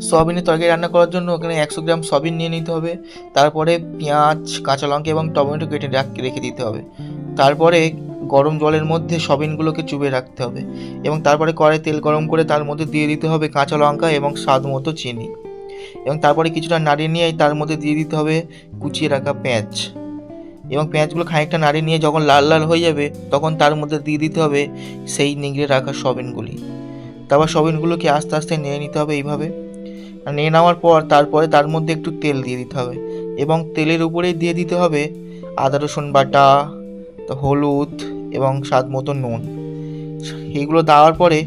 সয়াবিনের তরকারি রান্না করার জন্য ওখানে একশো গ্রাম সয়াবিন নিয়ে নিতে হবে। তারপরে পেঁয়াজ, কাঁচা লঙ্কা এবং টমেটো কেটে রাখ- দিতে হবে। তারপরে গরম জলের মধ্যে সয়াবিনগুলোকে চুবে রাখতে হবে এবং তারপরে কড়াই তেল গরম করে তার মধ্যে দিয়ে দিতে হবে কাঁচা লঙ্কা এবং স্বাদ মতো চিনি। এবং তারপরে কিছুটা নাড়িয়ে নিয়ে তার মধ্যে দিয়ে দিতে হবে কুচিয়ে রাখা পেঁয়াজ। এবং পেঁয়াজগুলো খানিকটা নাড়িয়ে নিয়ে যখন লাল লাল হয়ে যাবে তখন তার মধ্যে দিয়ে দিতে হবে সেই নিংড়ে রাখা সয়াবিনগুলি। তারপর সয়াবিনগুলোকে আস্তে আস্তে নিয়ে নিতে হবে এইভাবে। নিয়ে নেওয়ার পর তারপরে তার মধ্যে একটু তেল দিয়ে দিতে হবে এবং তেলের উপরেই দিয়ে দিতে হবে আদা, রসুন বাটা হলুদ এবং স্বাদ মতো নুন। এগুলো দেওয়ার পরে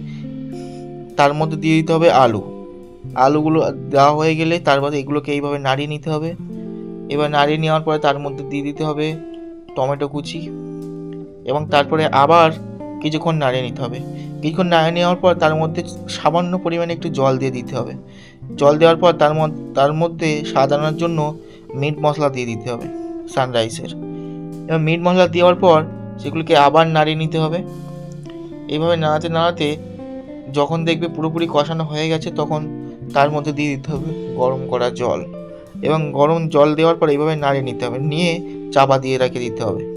তার মধ্যে দিয়ে দিতে হবে আলু। আলুগুলো দেওয়া হয়ে গেলে তারপরে এগুলোকে এইভাবে নাড়িয়ে নিতে হবে। এবার নাড়িয়ে নেওয়ার পরে তার মধ্যে দিয়ে দিতে হবে টমেটো কুচি এবং তারপরে আবার কিছুক্ষণ নাড়িয়ে নিতে হবে। কিছুক্ষণ নাড়িয়ে নেওয়ার পর তার মধ্যে সামান্য পরিমাণে একটু জল দিয়ে দিতে হবে। জল দেওয়ার পর তার তার মধ্যে স্বাদ আনার জন্য মিট মশলা দিয়ে দিতে হবে সানরাইসের। এবং মিট মশলা দেওয়ার পর সেগুলোকে আবার নাড়িয়ে নিতে হবে। এইভাবে নাড়াতে নাড়াতে যখন দেখবে পুরোপুরি কষানো হয়ে গেছে তখন তার মধ্যে দিয়ে দিতে হবে গরম করা জল। এবং গরম জল দেওয়ার পর এইভাবে নাড়িয়ে নিতে হবে। নিয়ে চাপা দিয়ে রেখে দিতে হবে।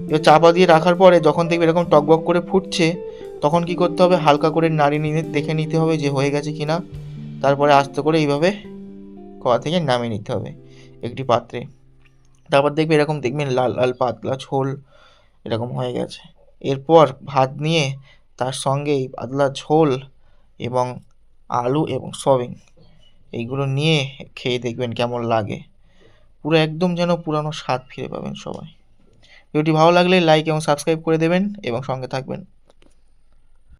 এবার চাপা দিয়ে রাখার পরে যখন দেখবে এরকম টকবক করে ফুটছে, তখন কি করতে হবে? হালকা করে নাড়িয়ে নিয়ে দেখে নিতে হবে যে হয়ে গেছে কিনা। তারপরে আস্তে করে এইভাবে কড়া থেকে নামিয়ে নিতে হবে একটি পাত্রে। তারপর দেখবে এরকম দেখবেন লাল লাল, পাতলা ঝোল এরকম হয়ে গেছে। এরপর ভাত নিয়ে তার সঙ্গেই পাতলা ঝোল এবং আলু এবং সয়াবিন এইগুলো নিয়ে খেয়ে দেখবেন কেমন লাগে। পুরো একদম যেন পুরানো স্বাদ ফিরে পাবেন সবাই। ভিডিওটি ভালো লাগলে লাইক এবং সাবস্ক্রাইব করে দেবেন এবং সঙ্গে থাকবেন।